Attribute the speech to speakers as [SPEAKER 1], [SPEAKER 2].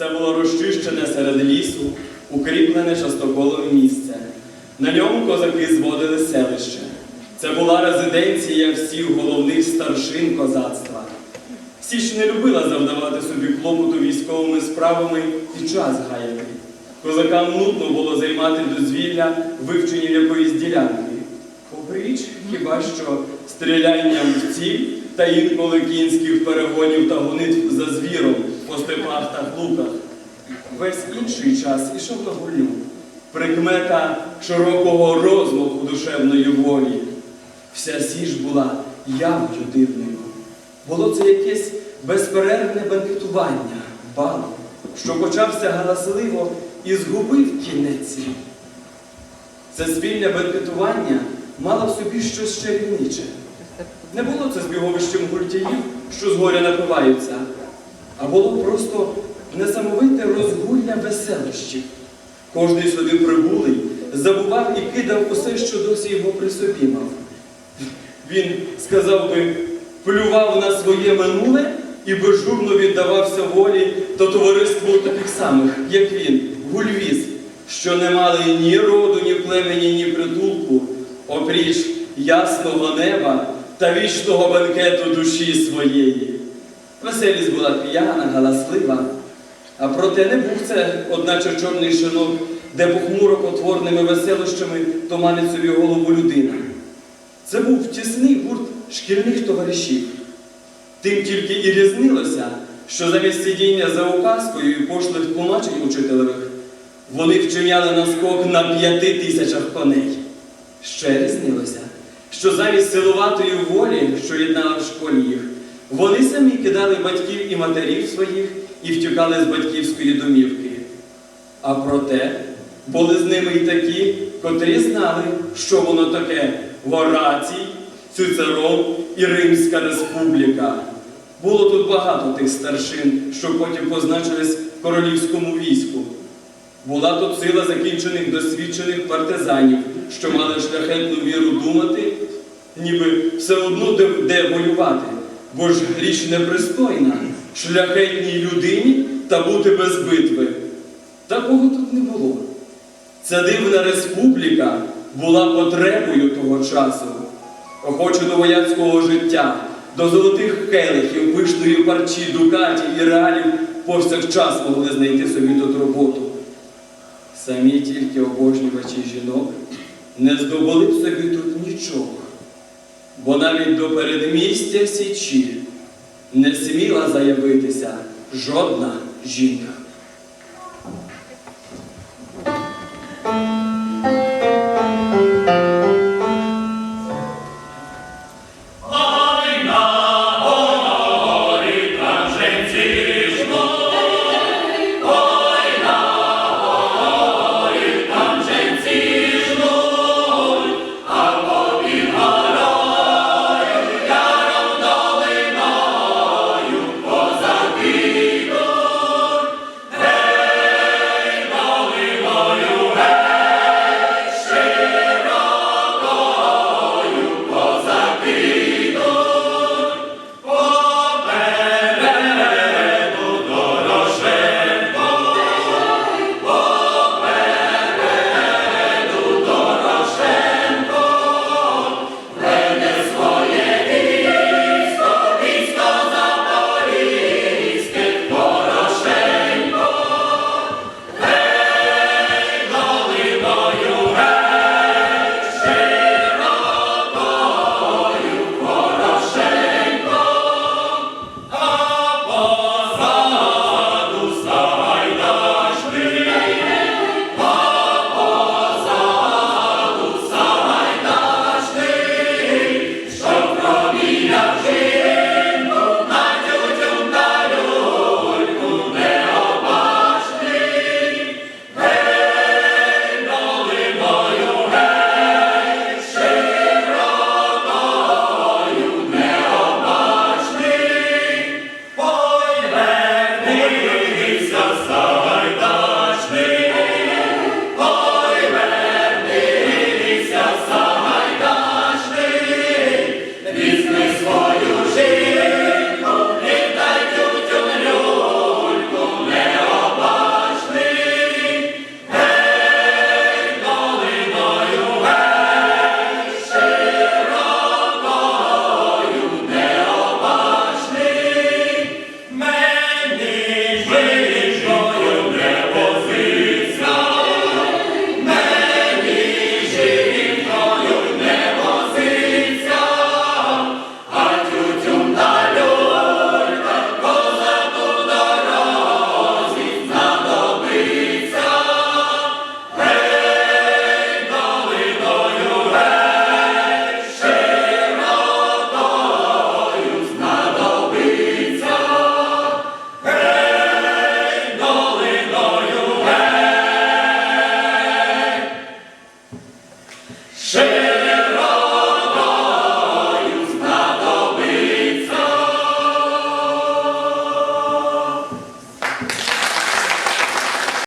[SPEAKER 1] Це було розчищене серед лісу, укріплене частоколове місце. На ньому козаки зводили селище. Це була резиденція всіх головних старшин козацтва. Січ не любила завдавати собі клопоту військовими справами і час гаяти. Козакам нудно було займати дозвілля вивченням якоїсь ділянки. Опріч хіба що стрілянням в ціль та інколи кінських перегонів та гонитв за звіром по степах та луках. Весь інший час ішов на гульню. Прикмета широкого розмаху душевної волі. Вся сіж була явною дивною. Було це якесь безперервне бенкетування, бал, що почався галасливо і згубив кінець. Це спільне бенкетування мало в собі щось чарівниче. Не було це збіговищем гультяїв, що згоря напиваються, а було просто несамовите розгулля веселощів. Кожний собі прибулий забував і кидав усе, що досі його при собі мав. Він, сказав би, плював на своє минуле і безжурно віддавався волі та товариству таких самих, як він, гульвіз, що не мали ні роду, ні племені, ні притулку, опріч ясного неба та вічного бенкету душі своєї. Веселість була п'яна, галаслива, а проте не був це, одначе чорний шинок, де похмуро потворними веселощами томанить собі голову людина. Це був тісний гурт шкільних товаришів. Тим тільки і різнилося, що замість сидіння за указкою і пошлих тлумачень учителевих вони вчиняли наскок на п'яти тисячах коней. Ще різнилося, що замість силуватої волі, що єднала в школі їх, вони самі кидали батьків і матерів своїх і втікали з батьківської домівки. А проте були з ними й такі, котрі знали, що воно таке Горацій, Цицерон і Римська Республіка. Було тут багато тих старшин, що потім позначились в королівському війську. Була тут сила закінчених досвідчених партизанів, що мали шляхетну віру думати, ніби все одно де, де воювати, бо ж річ непристойна, шляхетній людині та бути без битви. Такого тут не було. Ця дивна республіка була потребою того часу, охоче до вояцького життя, до золотих келихів, пишної парчі, дукатів і реалів повсякчас могли знайти собі тут роботу. Самі тільки обожнювачі жінок не здобули б собі тут нічого, бо навіть до передмістя Січі не сміла заявитися жодна жінка. Широко